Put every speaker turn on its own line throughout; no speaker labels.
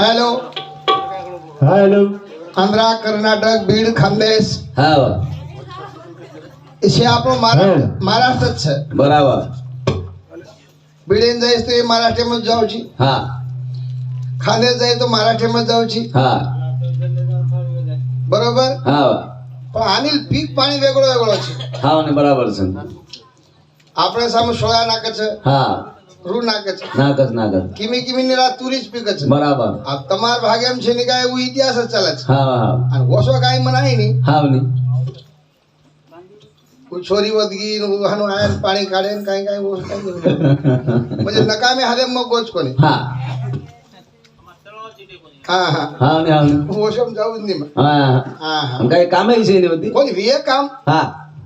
Hello
hello.
Andhra Karnataka Beed Khandesh.
हा.
इसे आपण महाराष्ट्र महाराष्ट्रात छ. बराबर. बीडेन जायचं
ते
महाराष्ट्रामध्ये जाऊची. हा. खानदेश जायचं महाराष्ट्रामध्ये जाऊची.
हा.
बरोबर?
हा.
પણ આની પીક પાણી વેગળો વેગળો છે.
હા ને બરાબર છે.
આપણે સામે સોયા નાખે છે
હા.
રૂ નાખે છે.
નાખે નાખે
કિમી કિમી ની રાત તુરી જ પીકે છે.
બરાબર.
આ તમાર ભાગે એમ છે ને કે એવું ઇતિહાસ જ ચાલે છે.
હા હા.
અને ઓછો કાઈ મનાયની
હા ની.
છોરી વધગી આનું આયન પાણી કાઢે ને કઈ કાઈ ઓછો નકામે હારે મગો કોની?
હા. हा
మోసం చదువుంది ఇంకా కామే
విషయం
ఉంది కొన్ని
వియే కామ్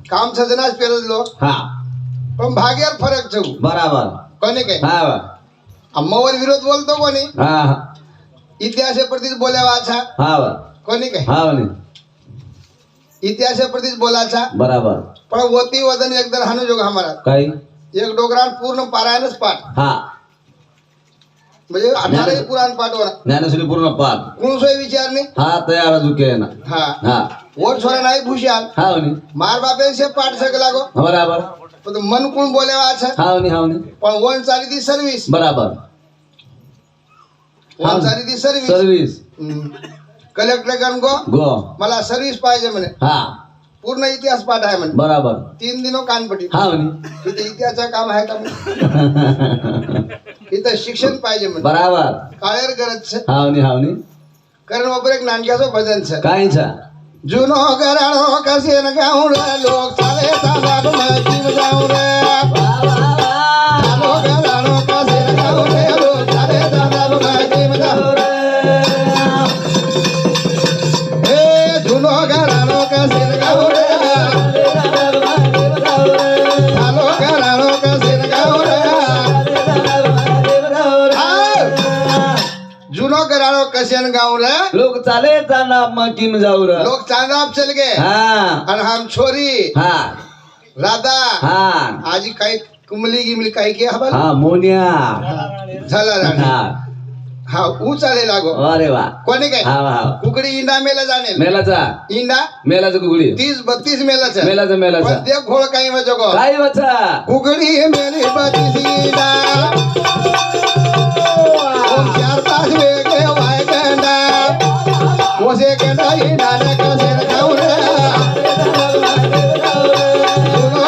કામ
સજના જ પહેરો લો
હા
પણ ભાગ્યાર ફરક છે
બરાબર
કોને કે
હા
અમ્માવર વિરોધ બોલતો કોની
હા
ઇતિહાસે પરથી જ બોલ્યા આછા
હા
કોને કે
હા ને
ઇતિહાસે પરથી જ બોલાછા
બરાબર
પણ વતી વદન એકદર હાનો જોગ હમારા
કઈ
એક ડોગરાન પૂર્ણ પારાયણ જ પાઠ
હા
म्हणजे
ज्ञानेश्वरी पूर्ण पाठ.
कोणसोय विचार नाही
हा तयार अजून केले ना.
हा.
हा.
वोट सोडा नाही भूषाल
हा हो
मार बापे पाठ सक लागो.
बराबर.
मन कोण बोलेवा अच्छा
हा होनी हा हो
पण वन चाली ती सर्व्हिस
बराबर.
वन हो चाली सर्व्हिस
सर्व्हिस
कलेक्टर गो.
गो.
मला सर्व्हिस पाहिजे म्हणे.
हा.
पूर्ण इतिहास पाठ आहे म्हणे
बराबर
तीन दिनो कानपटी
हा नी
इथे इतिहासाचं काम आहे का म्हणे? इथं शिक्षण पाहिजे म्हणे
बराबर
काळेर गरज છે
हा नी हा नी
कारण बापर एक नानक्याचं भजन છે.
काय छा
जुनो गराणो कसे न गाऊ रे लोक चाले चालात जीव जाऊ रे जुनो गराणो कसे न गाऊ रे लोक चाले
चालना मग किम जाऊ र
लोक चांदाप चल गए
हा.
आणि हम छोरी.
हा.
राधा.
हा.
आजी काही कुमली गिमली काही की हवा
हा मोन्या.
झाला राणी.
हा.
हा ऊ चाले लागो.
अरे वा.
कोणी काय?
हा हा.
कुकडी इंडा मेला जाणे
मेलाचा.
इंडा?
मेलाचा कुकडी.
तीस बत्तीस मेलाच.
मेलाचा मेलाचा.
पण ते घोळ काही गो.
काय वाचा.
कुकडी मेली बत्तीस इंडा. છે કે નહીં? નાના કશે ગાઉ રે જૂનો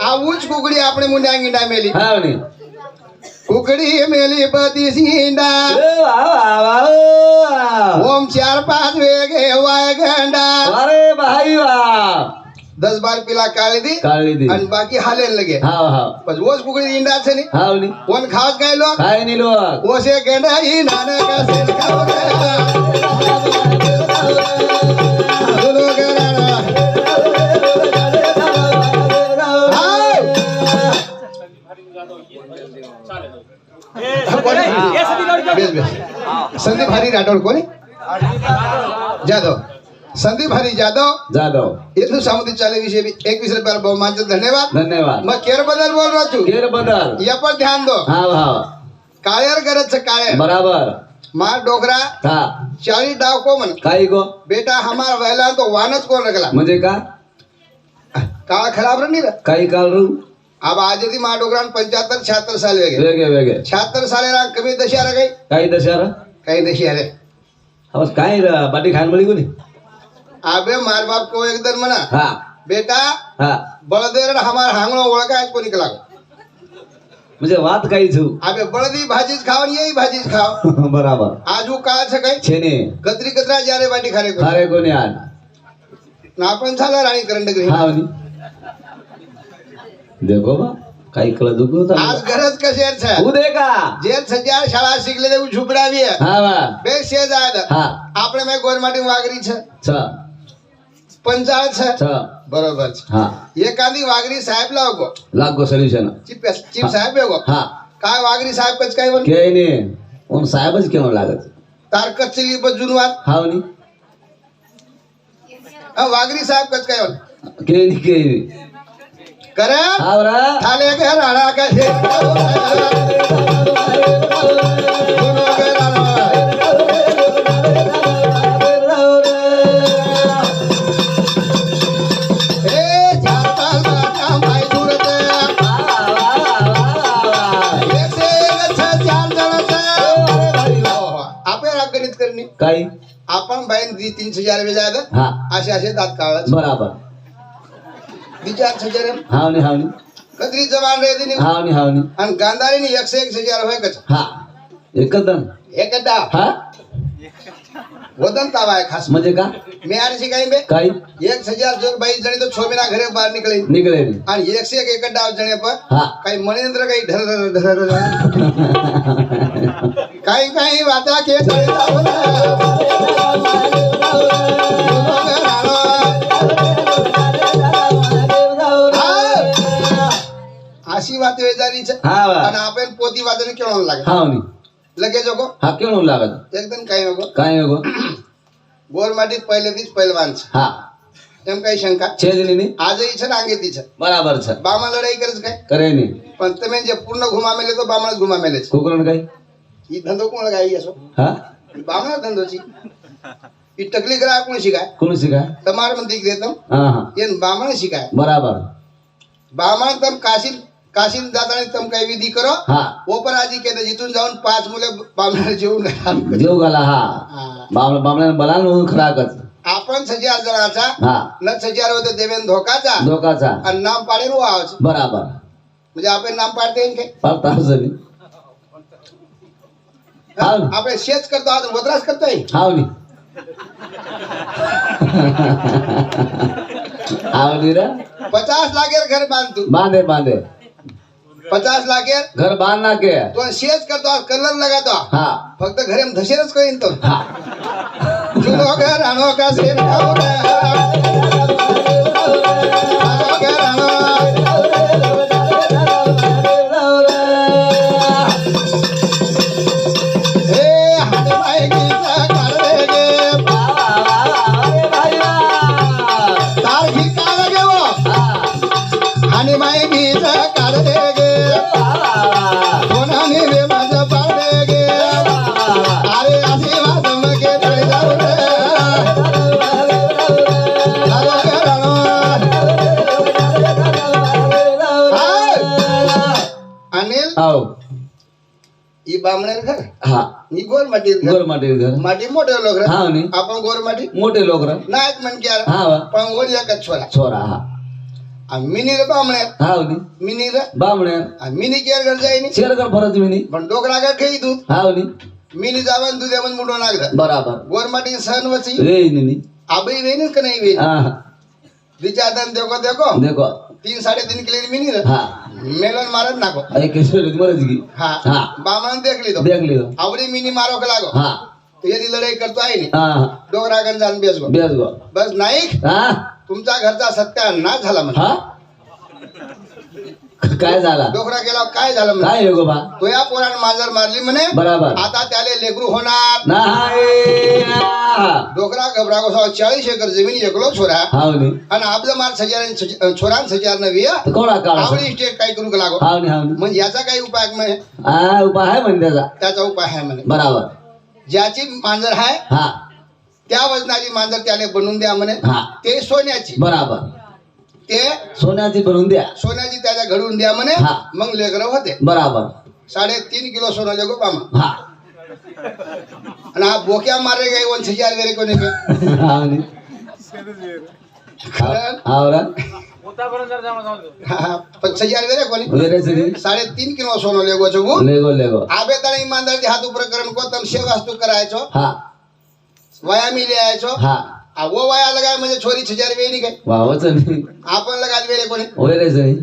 આવું જ કુકડી આપણે મુંડા ગીંડા મેલી. કુકડી મેલી બધી
સીંડા
ઓમ ચાર પાંચ વેગે વાય ગંડા
અરે ભાઈ વા
दस बार पिला काली दी
काळी दी
आणि बाकी हालेन लगे
हाव हाव
बस वोस कुकडी इंडा छे नी
हाव नी
कोण खास काय लोग
काय नी
लो वोस एक गेंडा ही नाना का सेल का संदीप हरी राठौड़ कोणी जाधव संदीप हरी
जाधव।
जाधव हिंदू सामुदी चाले विषय एकवीस रुपया बहुमान धन्यवाद.
धन्यवाद.
मैं केर बदल बोल रहा हूँ
केर बदल.
ये पर ध्यान दो.
हाँ हाँ.
कायर गरज कायर.
बराबर.
मार डोकरा
था
चाळीस डाव को मन
काई को?
बेटा हमार वहला तो वानच को रखला
म्हणजे का?
काळा खराब नाही
काई काल रू
अब आजादी मार डोकरा पंचातर छात्र साल वेगे.
वेगे वेगे.
शहात्तर साले रांग कमी दशहारा काही
काही दशहारा
काही काई रा
बाटी खायला को नहीं
आबे मार बाप को एकदम मना
हा
बेटा
हा
बळदेर हमार हांगणो ओळखाय को निकला
म्हणजे वाद काही छू
आबे बळदी भाजीच खाव आणि यही भाजीच खाव
बराबर
आज હું કાળ છે કઈ
छेने
કતરી કતરા જ્યારે વાટી ખારે કરો
अरे कोणी आज
ના પણ ચાલે રાણી કરંડ ગરી
हा नी देखो बा काही कळ दुखू
આજ ગરજ કશેર છે
उदे का
જેલ સજા શાળા શીખલે દેવું ઝૂપડાવીએ
हा वा
બે શેજ આદ
हा
આપણે મેં ગોરમાટી વાગરી છે
छ
પંચાયત છે पंचाळच
बरोबर.
एखादी वागरी साहेब लागो
लागो सोल्युशन
चिप चीफ साहेब
येगो.
काय वागरी साहेब कच काय म्हणते
काही नाही. उन साहेबच केव्हा लागत.
तारकत चिली जुनवात
हाव नी.
वागरी साहेब कच काय म्हणते
काही नाही
काही
नाही करा.
थाले घर आडा काय
काही?
आपण बाईन दी तीनशे चार वेळ जायचं
हा.
असे असे दात काढायचे
बराबर.
दी चार हजार.
हावनी हावनी.
कदरी जवान रे दिनी
हावनी हावनी.
आणि गांधारीने एकशे एक हजार होय कच
हा. एकदम
एक डाव
हा?
तावा आहे खास.
म्हणजे का?
मी आर बे?
काही
एक हजार जो बाई जणी तो छोमीना घरे बाहेर
निघले. नाही.
आणि एकशे एक एक डाव जणे पण
हा.
काही मणेंद्र काही ढर ढर. काही काही वाचा के. अशी वात वेजारीच.
हा वा.
आणि आपण पोती वाजणे केळून लागे
हावनी
लगेच नको
हा केळून लागत
एकदम काही नको
काय नको
गोर माटीत पहिले तीच पहिलवानच
हा
एम काही शंका
छेदनी
आजही इच्छा अंगे तिचं
बराबर छ
बामा लढाई करच काय
करे नाही
पण तुम्ही जे पूर्ण घुमा मेले तो बामणाच घुमा मेलेच
कोकण काही
ही धंदो कोण गाई असो
हा
ही बामणा धंदोची ही टकली करा कोण शिकाय
कोण शिकाय
तमार म्हणते देतो
हा हा
येन बामण शिकाय
बराबर
बामण तम काशील काशील जाताना तम काही विधी करो.
हा.
ओपर आजी केलं जिथून जाऊन पाच मुले बामणाला जेवून घाला.
देव घाला हा. बामला बामल्यानं बलान म्हणून खराकच
आपण जणाचा
हा.
न सजियार होते देवेन धोकाचा.
धोकाचा.
आणि नाम पाडेन वाच
बराबर.
म्हणजे आपण नाम पाडते येईन काय?
ना.
आपण शेच करतो आज वद्रास करतोय.
हावनी हावनी रे
पचास लाखेर घर बांधतो
बांधे बांधे.
पचास लाखेर
घर बांध ना के
तो शेच करतो आज कलर लगातो.
हा.
फक्त घरे धसेरच करीन तो. घर आणो अनिल
हाव
ही बामणेर घर
हा
ही गोर माटी घर
गोर माटी घर
माटी मोठे लोक रे.
हावनी
आपण गोर माटी
मोठे लोक रे
नाहीत म्हण की
हा वा
पण गोर एकच छोरा
छोरा हा
आणि मिनी रे बामणेर
हावनी
मिनी रे
बामण्या
आणि मिनी केअर घर जाईनी
शेरकर परत मिनी
पण डोकरा का खेळी दूध
हावनी
मिनी जावन दूध यावं मुडून लागलं
बराबर
गोर माटी सहन वची
रे निनी
आबई वेन का नाही वेन
हा हा.
विचारताना देखो देखो
देखो
तीन साडेतीन किलो मिनी रे
हा
मेलन मारत नाको
अरे किशोर मरच की?
हा.
हा.
बामण देखली तो
देख लियो
आवडी मिनी मारो का लागो?
हा.
तो लढाई करतो आहे नी.
हा हा.
डोकरा गण जाऊन बेस गो
बेस
नाईक? तुमचा घरचा सत्यानाश झाला म्हणजे
हा? काय झाला?
डोकरा गेला काय झालं म्हणे?
काय योग बा?
तो या पोरानं मांजर मारली म्हणे.
बराबर.
आता त्याले लेकरू होणार.
नाही.
डोकरा घबरा गोसावा चाळीस एकर जमीन एकलो छोरा. आणि आपलं मार सजारान छोरान सजार नवी
तर कोणा काढा?
आवडी स्टेट काय करू लागो? म्हणजे याचा काही उपाय म्हणे?
हा उपाय आहे म्हणजे त्याचा?
त्याचा उपाय आहे म्हणे.
बराबर.
ज्याची मांजर आहे
हा.
त्या वजनाची मांजर त्याला बनवून द्या म्हणे.
हा.
ते सोन्याची.
बराबर.
ते
सोन्याची बनवून द्या
सोन्याची त्याला घडवून द्या म्हणे
हा.
मग लेकर होते
बराबर
साडेतीन किलो सोनं लेगो पामा
हा
आणि हा बोक्या मारे गाई वन हजार वेरे कोणी काय
हावनी हावरा
हा, पण हजार वेरे कोणी
वगैरे सगळी
साडेतीन किलो सोनं लेगो चगू
लेगो लेगो
आबे तळी इमानदारी हात प्रकरण को तम सेवास्तू करायचो
हा
वया मी लिहायचो
हा
आ, वो वया लगाय म्हणजे छोरी हजार वेळी काय
वावच नाही।
आपण लगाय वेळे कोणी
वगैरे सगळी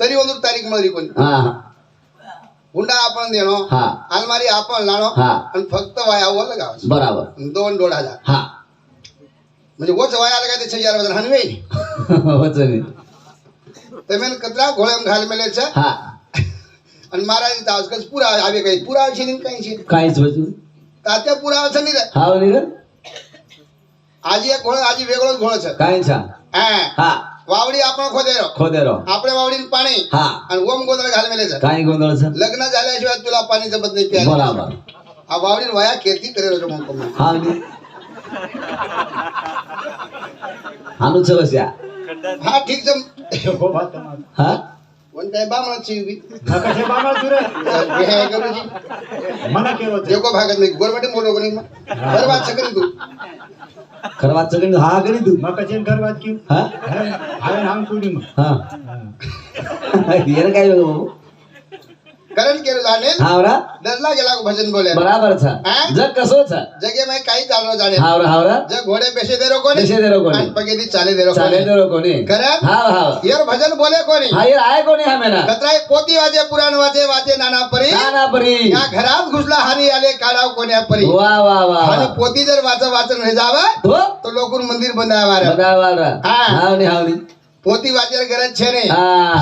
तरी ओनूर तारीख मरी कोणी हुंडा आपण देणो
हा।
अलमारी आपण लाणो
हा.
आणि फक्त वया वर लगावायचं
बराबर।
दोन दोन हजार
हा।
म्हणजे वच वया लगाय ते हजार वजन हनवे।
वच नाही।
तेमेन कतरा घोळ्याम घाल मेलेच
हा।
आणि महाराज कस पुरा आवे काही? पुरा काही
काहीच
तात्या पुरा असं नाही.
हाव नाही
આજી એક ઘોડો આજી વેગળો જ ઘોડો છે
કાંઈ છા
હા
હા
વાવડી આપણો ખોદેરો
ખોદેરો
આપણે વાવડીને પાણી
હા
અને ઓમ ગોદડા ઘાલ મેલે છે
કાંઈ ગોંધળ છે
લગ્ન झाल्या शिवाय तुला पाणी जमत नाही प्यायला.
બરાબર
આ વાવડી વયા ખેતી કરેલો છે મમકો માં.
હા ની. આનું છે વસ્યા
હા ઠીક છે
હા
ಒಂದೇ
ಬಾಮಣಚಿವಿ ಮಕಶೆ ಬಾಮಣಚುರೆ
ಹೇ ಗುರುಜಿ ಮನ
ಕೇರೋ ಜೇಕೋ ಭಾಗದ મે ગોરવાટે મોલો ગણી માં કરવા છકરી દુ
કરવા છકરી હા. ગણી દુ મકશે કરવા
करण केलं
हावरा
दसला गेला भजन बोले
बराबर जग कसो
जगे माय काही चालू जाणे
हावरा हावरा
जग घोडे पेशे देरो कोणी?
पेशे देरो कोणी.
चाले देरो चाले
देरो
कोणी.
हाव हाव
यार भजन बोले कोणी?
हा यार कोणी हा मेना?
कत्राय पोती वाजे पुराण वाजे वाजे नाना परी.
नाना परी.
या घरात घुसला हरी आले काढाव कोण्या परी.
वा वा वा
आणि पोती जर वाचा वाचन हे जावा
हो.
तो लोकून मंदिर
बंदावा बंदावा
हा.
हावनी हावनी
પોતી વાજર ગરજ છે ને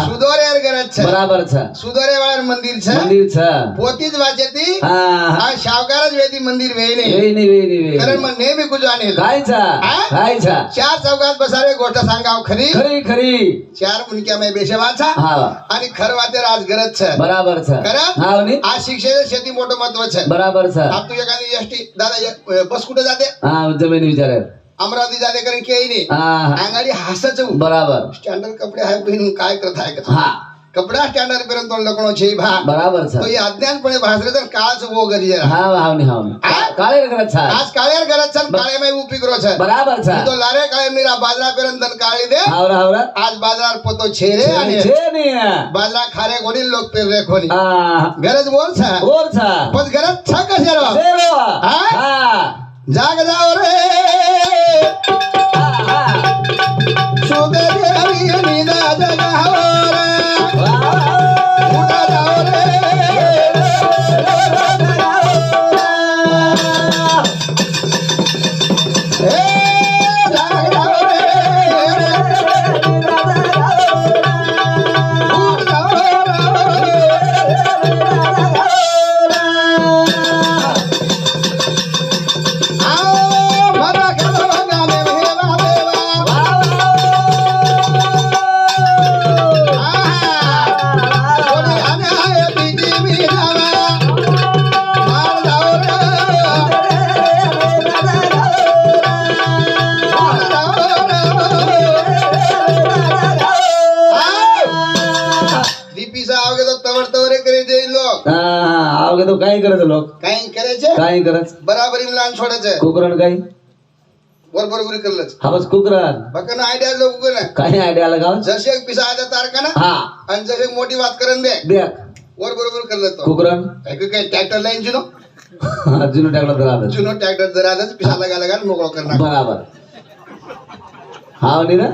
સુદોરેર ગરજ છે
બરાબર છે
સુદોરે વાળા મંદિર છે
મંદિર છે
પોતી જ
વાજેતી
આ શાવકાર જ વેતી મંદિર
વેઈ ને વેઈ ને વેઈ
ને વેઈ કારણ મને નેમી
કુજવાને કાય
છે
કાય છે
ચાર સૌગાત બસારે गोष्ट सांगाव खरी
खरी खरी
चार मुनक्या મે બેસે વાછા
હા
અને ખર વાતે રાજ ગરજ છે
બરાબર છે
ખરા
હા ને
આ શિક્ષે शेती મોટો મહત્व છે
બરાબર છે
આપ તું એકાની એસટી દાદા બસ कुठे जाते
હા જમીન વિચારે
अमरावती जाते कारण की अंगाडी हसच
बराबर.
स्टैंडर्ड कपडे हाय पहिन काय करत आहे का? कपडा स्टैंडर्ड पेरून तोंड लकडो छे भा
बराबर
तो ये अज्ञानपणे भासरे तर काच वो गरी
हा हाव
ने
काळे
आज काळे गरज छा काळे मै उपी करो छा
बराबर
छा तो लारे काळे मीरा बाजरा पेरून तन
काळी दे.
आज बाजरार पोतो छेरे आणि बाजरा खारे कोणी लोक पेर रे कोणी गरज बोल छा
बोल छा
पण गरज छा कशे जाग जाओ रे.
हा हा
सुदे
काही
काय गरज? बराबरी
लहान सोडायचं. कुकरण
काय? बरोबर आयडिया
आला गाव?
जसे एक पिसा आयदा तारखा ना?
हा.
आणि जसे एक मोठी बात करून दे. वर बरोबर करलं तो.
कुकरण
ऐकू काय ट्रॅक्टर लाईन जुनो?
जुनं टाकला तर आलं
जुनो ट्रॅक्टर जर आलाच पिसा लागायला का मोकळं करणार
बराबर. हा आणि ना?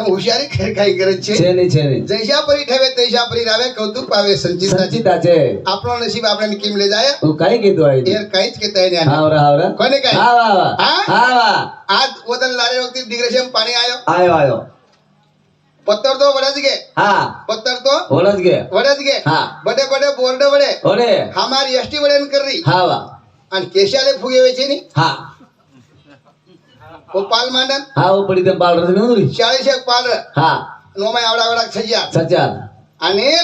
હોશિયારી ખેરખાઈ કરે છે. છે નહીં છે
નહીં. જૈસા
પરી ઠેવે તૈસા પરી રાવે કૌતુક પાવે સંચિતા સંચિતા
છે
આપણો નસીબ આપણે કેમ લે જાય?
તું કઈ કીધું આઈ
યાર કઈ જ કેતા એને
હાવરા હાવરા.
કોને કઈ?
હા
વાહ
હા? વાહ.
આજ ઓદન લારે વખતે ડિગ્રેશન પાણી આયો?
આયો આયો.
પત્તર તો વળજ ગે
હા.
પથ્થર તો
વળજ ગે
વળજ ગે
હા.
બડે બડે બોર્ડ વડે ઓરે હમારી એસટી વડે
કરરી હા
વાહ. અને કેશાલે ફુગેવે છે
ની
હા. पाल मांडन?
हा पडी ते पाल रस
चाळीस एक पाल।
हा।
नोमाय आवडा आवडा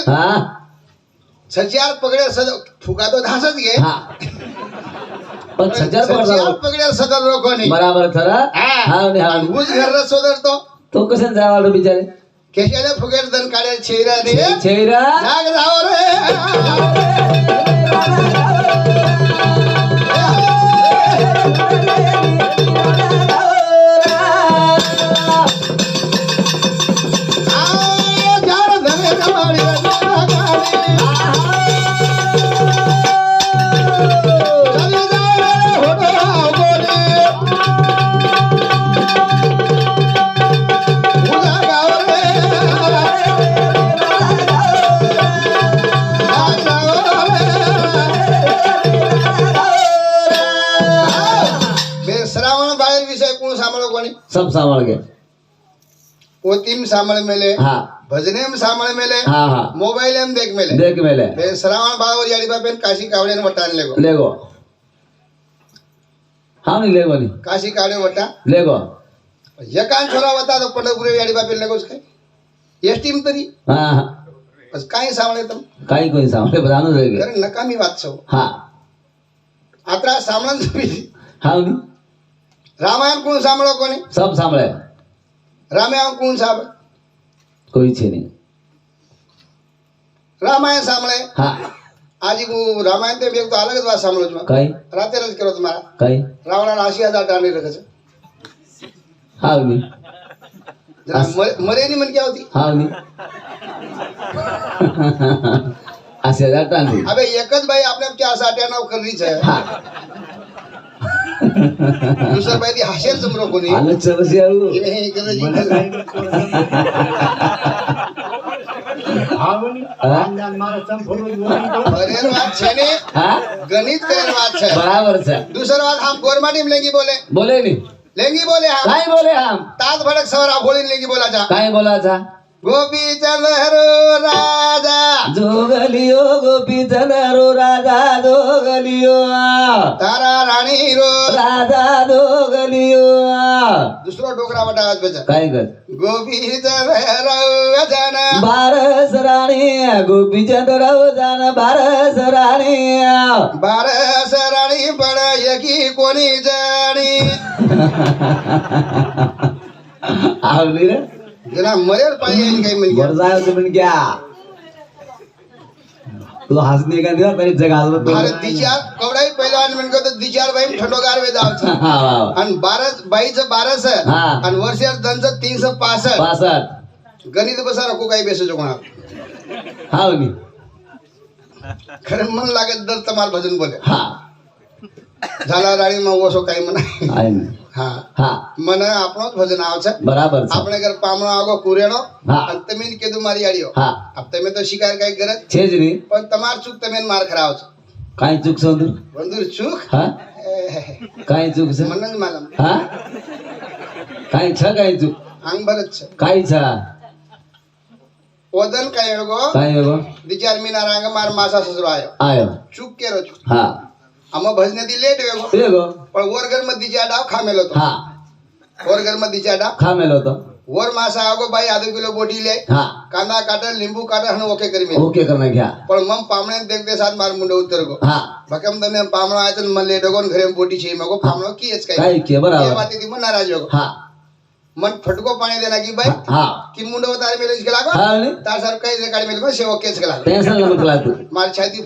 हा।
सद फुगा तो धासच घे
हा। पण
सदर रोकोनी
बराबर खरा
हा.
हा हा
आणि ऊस घर सोदरतो
तो। कशाने जावा बिचारे?
केशाले फुगेर दन काढे छेरा रे
छेरा?
जाग जाओ रे।
ಸಾಮಳ
ಮೇಲೆ ಭಜನೆ ಸಾಮಳ ಮೇಲೆ ಮೊಬೈಲ್ ಮೇಲೆ ಶ್ರಾವಣ ಬಾವರಿ ಅಡಿಬಾ
ಪೆನ್ ಕಾಶಿ ಕಾವಡೆ ಮಟ್ಟ ಲೇಗೋ
ಲೇಗೋ ನೀ ಕಾಶಿ
ಮಟ್ಟ
ಲೇಗೋ छोरा होता तो पंढरपुरी याडी बापेल एस टीम तरी. बस काय सावळे तम.
काय कोणी सावळे बदानो
रे नकामी वाद सो.
हा.
आत्रा सामळन
तुम्ही हा
रामायण कोण सामळो कोणी?
सब सामळे
रामायण कोण सामळे कोहीच
नाही. रामायण सांभळे. हा. आजी
रामायण ते एक तो अलगच बात सांभळो तुम्हाला? काय? रात्रीच
केलं
तुम्हाला काय? रावणाला अशी हजार टाणी
रखच हा मी
मरेनी म्हणजे क्या होती
हा मी असे हजार टाणी अबे
एकच
बाई आपल्या चार साठ नऊ करीच
आहे दुसरं पाहिजे हसेल
समोर
कोणी? आलं गणित करेल
वाद बराबर
दूसरा वाद हम. गोरमा लेंगी बोले?
बोले नहीं
लेंगी बोले हम.
नहीं बोले हा
ताज भड़क सवर आप लेंगी बोला
काय बोला
गोपी चंदरो राजा।
जोगलियो गोपी चंदरो राजा जोगलियो।
तारा राणी रो।
राजा जोगलियो।
दुसरा डोकरा वाटा आज बचा
काय कर
गोपी चंदरो जन
बारस राणी गोपी चंदरो जन बारस राणी।
बारस राणी पड यकी कोणी जाणी।
आवली रे?
जना मरेल पाहिजे काही म्हणजे.
वर जायचं पण घ्या. तू हसणे का दिवा तरी जग
अरे दिचार कवडाई पहिलवान म्हणजे तो दिचार बाई जावचं आणि बारस बाईचं बारस
हा.
आणि वर्षात दनचं तीनशे पासष्ट.
पासष्ट.
गणित बसा नको काही बेसायचं कोणा
हावली
खरं मन लागत दर तुम्हाला भजन बोले.
हा.
झाला राणी मग ओसो काही म्हणा. હા.
હા.
મને આપણો જ ભજન આવે છે.
બરાબર
આપણે ઘર પામણો આગો કુરેણો અને તમે કીધું મારી આડીઓ.
હા.
તમે તો શિકાર કઈ ગરજ
છે જ નહીં.
પણ તમાર ચૂક તમે માર ખરાવ છો
કઈ ચૂક છો અંદર?
ચૂક?
હા.
એ,
ચૂક છે?
મને જ માલમ.
હા. કાંઈ છે કઈ ચૂક?
આંગ ભરત છે.
કાઈ છે?
ઓદન કઈ
કાંઈ એવો
દિચાર મીના રાંગ માર માસા સસરો આયો.
આયો.
ચૂક કેરો છું
હા.
આમાં ભજને થી લેટ વેગો
એગો
પણ ઓર ઘરમાં દિચા ડાવ ખામેલો તો
હા.
ઓર ઘરમાં દિચા ડાવ
ખામેલો તો
ઓર માસા આગો ભાઈ આધો કિલો બોટી લે.
હા.
કાંદા કાઢે લીંબુ કાઢે હણ ઓકે કરી મે
ઓકે કરી નાખ્યા.
પણ મમ પામણે દેખતે સાથ માર મુંડો ઉતર ગો
હા.
ભકમ તમે પામણો આયતન લેટ ગો ઘરે બોટી છે. મગો પામણો કી જ કઈ
કે બરાબર.
એ વાતી થી મને નારાજ
હા.
मन फटको पाणी देना की बाई?
की
कि मुंडो तारे मेरे इसके लागो? तार कई सेवा केस केला लागो. छाती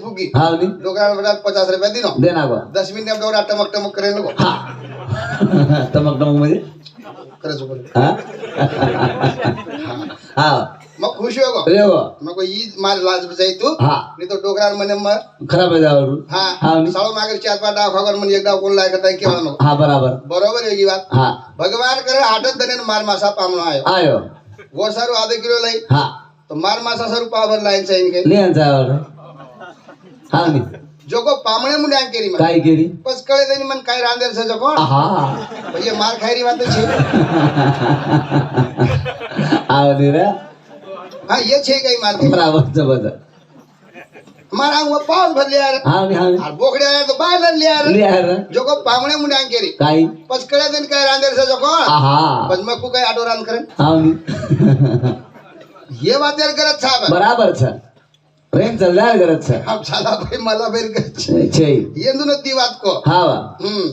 डोकरा पचास रुपया दिनो.
देना
दस मिनट में टमक टमक करेल नको.
टमक टमक मुझे
खरंच चुको
हा.
मग खुश हो गो.
रेगो
मग को ई मार लाज बचाई तू.
हा.
नहीं तो डोकरा मने मर
खराब आहे जावर
हाँ.
हा नी
मागे चार पाच डाव खागर मन एक डाव कोण लाय करता केवळ नको?
हा बराबर.
बरोबर आहे ही बात.
हा.
भगवान करे आठच दने मार मासा पामणो आयो.
आयो.
वो सारू आधे किलो लई.
हा.
तो मार मासा सारू पावर लाईन चाहिए के
लिहान जावर हा नी
જોકો પામણે મું ડાંગ
કેરી કાઈ
કેરી? પસ કળે દઈને મન કાઈ રાંદેર છે જોકો
હા
ભઈએ માર ખાયરી વાત છે.
આવડી રે?
હા એ છે કઈ માર
બરાબર જબર
મારા હું પાઉસ ભર
લે યાર. હા હા.
આ બોકડે આયા તો બાર લે યાર.
લે
યાર. જોકો પામણે મું ડાંગ કેરી.
કાઈ?
પસ કળે દઈને કાઈ રાંદેર છે જોકો
હા
પસ મકુ કાઈ આડો રાંદ કરે.
હા.
એ વાત યાર કરે છે
બરાબર છે. પ્રેમ જલ્લાળ કરત છે
આપ સાલા ભાઈ માલા ભાઈ કરત
છે
એનું નથી વાત
કો
હા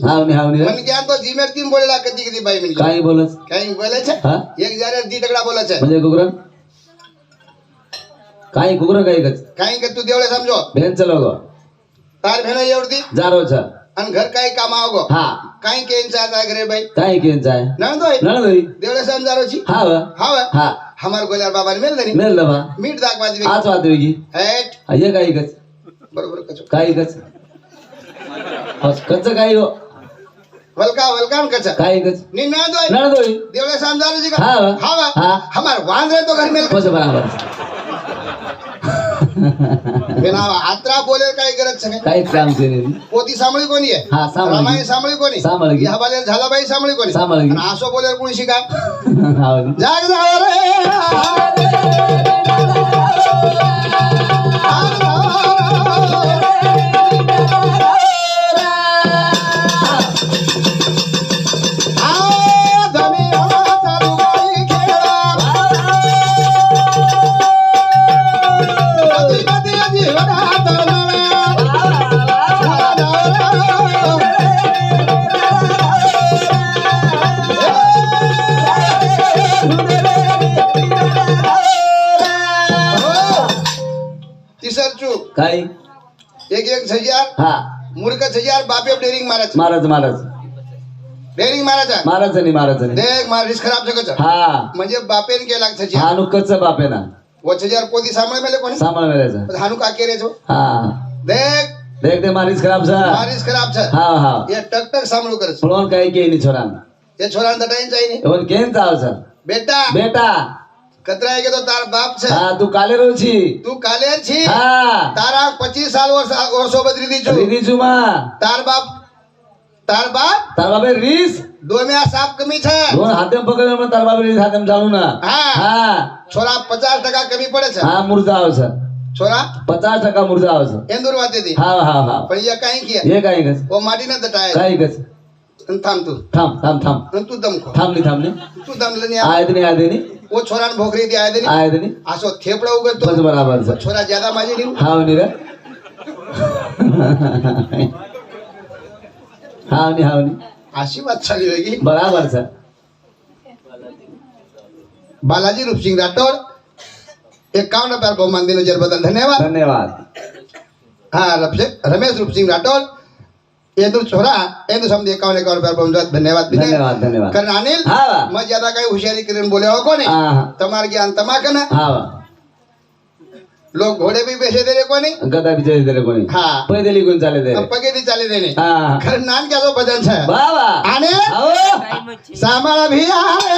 હાવ ને હાવ ને
મને ક્યાં તો જીમેર તીમ બોલેલા કદી કદી ભાઈ મને
કાઈ બોલે
કાઈ બોલે છે એક જારે દી તગડા બોલે છે
મને ગુગરન કાઈ ગુગરન કાઈ કચ
કાઈ કે તું દેવળે સમજો
બેન ચલો
તાર ભેણો એવડતી
જારો છે
आणि घर काही कामा गो
हा.
काही केंचा आहे रे भाई
काय केंचा आहे
नळदोय नळदोय
देवळे
समजारोची हा वा.
हा वा. हा.
हमार गोल्यार बाबा मेल नाही
मेल बाबा
मीठ दाखवा
आज वाजवी. की
हेट.
हे काही कच
बरोबर कच.
काही कच हस कच काही हो?
वलका वलकान कच.
काही कच
नी नळदोय
नळदोय
देवळे समजारोची का?
हा वा.
हा वा. हमार वांद्रे तो घर मेल
कच. बराबर.
आत्रा बोले काय गरज छे
काहीच काम
पोती सांभळी कोणी आहे
हा, सांभाळी.
रामायण सांभळी कोणी
सांभाळी.
या बाले झाला बाई सांभळी कोणी
सांभाळी.
आणि आसो बोले कोणी शिका
हा.
जाग जाव रे एक हजार
हा
मूर्ख हजार बापे डेरिंग महाराज
महाराज महाराज
डेरिंग महाराज
महाराज नाही महाराज नाही
देख महाराज खराब जगच
हा
म्हणजे बापेन केला हजार
हा नु कच्च बाप ना
व कोणी सांभाळ मेले कोणी
सांभाळ मिळायचं
पण हानू का केरे छो
हा
देख
देख दे मारीस खराब सा
महाराज खराब छ
हा हा
ये टक टक सांभाळू करच
पण काही के नाही छोरा
ये छोरा दटाईन चाहिए
एवढं केन चाव सर
बेटा
बेटा
કતરાઈ ગયો તો તાર બાપ છે.
હા તું કાલે રો છી.
તું કાલે છી?
હા.
તારા 25 સાલ વર્ષો બદલી દીધું.
દીધી છું માં.
તાર બાપ તાર બાપ?
તાર બાપે રીસ.
દોમે આ સાપ કમી છે.
દોન હાથે પકડે મને તાર બાપે રીસ હાથે જાણું ના.
હા.
હા.
છોરા 50% કમી પડે છે.
હા મુરઝા આવે છે.
છોરા?
પચાસ ટકા મુરઝા આવે
છે. એમ દૂર વાતે થી
હા હા હા.
પણ એ કાઈ કે
એ કાઈ ગસ
ઓ માટી ન દટાય
કાઈ ગસ
थांब तू.
थांब थांब थांब.
तू दमखो.
थांबली थांबली.
तू
दमलं नाही
आया. आयतनी आयतनी वो छोरा भोकरी
ती आयदनी?
आयतनी असो थेपडा
बस बराबर
छोरा ज्यादा माझी
हाव नि हाव नि हाव
नि. अशी बात झाली
बराबर सर.
बालाजी रूपसिंग राठोड. एकावन्न रुपया बहुमान दिनो जर बदल. धन्यवाद.
धन्यवाद.
हा रपशे- रमेश रूपसिंग राठोड. એનું છોરા એનું સમજ એકાવન એકાવન રૂપિયા બહુમાન ધન્યવાદ વિનય.
धन्यवाद धन्यवाद
कारण अनिल
हा वा.
मग ज्यादा काही हुशारी करून बोले हो कोणी
हा हा
તમારે જ્ઞાન તમાક ને
हा वा.
लोक घोडे बी बेसे दे रे कोणी
गदा विजय दिले कोणी
हा
पैदल निघून चाले ते
पगे दी चाले देणे
हा
खरं नान घ्यायचो भजन છે
बाबा
आणि
आओ
सामाळ भी आहे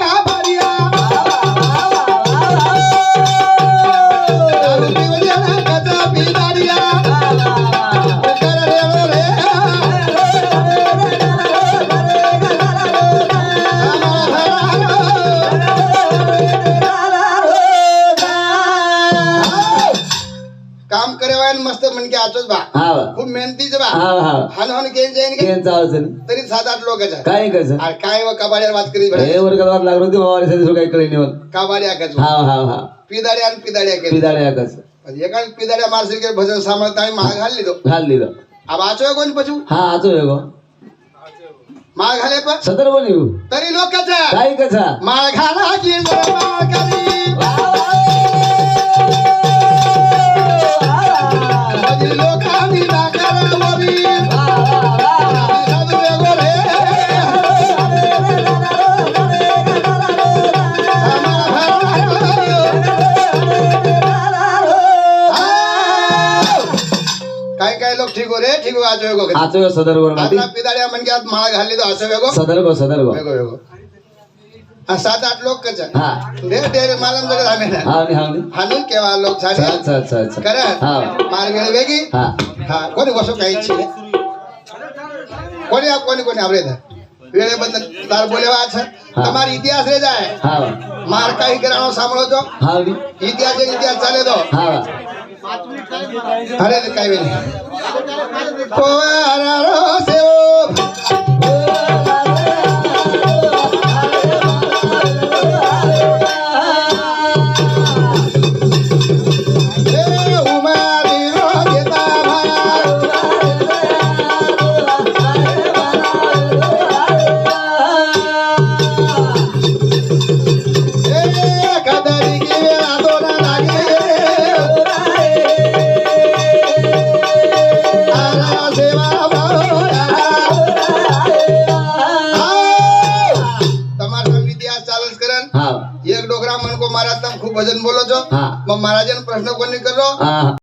बा. केन जाईन के?
जावच नाही
तरी सात आठ लोक
काय
अरे काय व कबाड्यावर वाद
हे वर्गात लागलो बाबा काही कळी नाही.
पिदाड्या आणि पिदाड्या केली
पिदाळ्या कस
एका पिदाड्या मारसी के भजन आणि माग घाल लिदो
घाल दिलं
आ वाचो कोण पचू
हा आचो वेगो
माळ घाले पण.
सदर पण येऊ
तरी लोकच
काय कसा
माळ घाला की माळ हो वाचो वेगो
आचो वेगो सदर वर माती
आता पिदाड्या म्हणजे आज माळ घालली तर असं वेगो
सदर गो सदर गो
वेगो वेगो हा, सात आठ लोक कच
हा
डेर डेर मालम जगत आम्ही ना
हाव नाही हाव नाही
हाणून केव्हा लोक
अच्छा
झाले
अच्छा अच्छा अच्छा
खरं
हा
मार वेळ वेगळी
हा
हा कोणी बसो काही इच्छे कोणी आप कोणी कोणी आवरे વેળેબંધ તાર બોલેવા છે
હા.
તમારી ઇતિહાસ રે જાય
हाव
માર કઈ કરાણો સાંભળો છો
हाव नाही
ઇતિહાસ છે, ઇતિહાસ ચાલે તો
हाव
અરે કઈ વેલી పోవారో
సేవ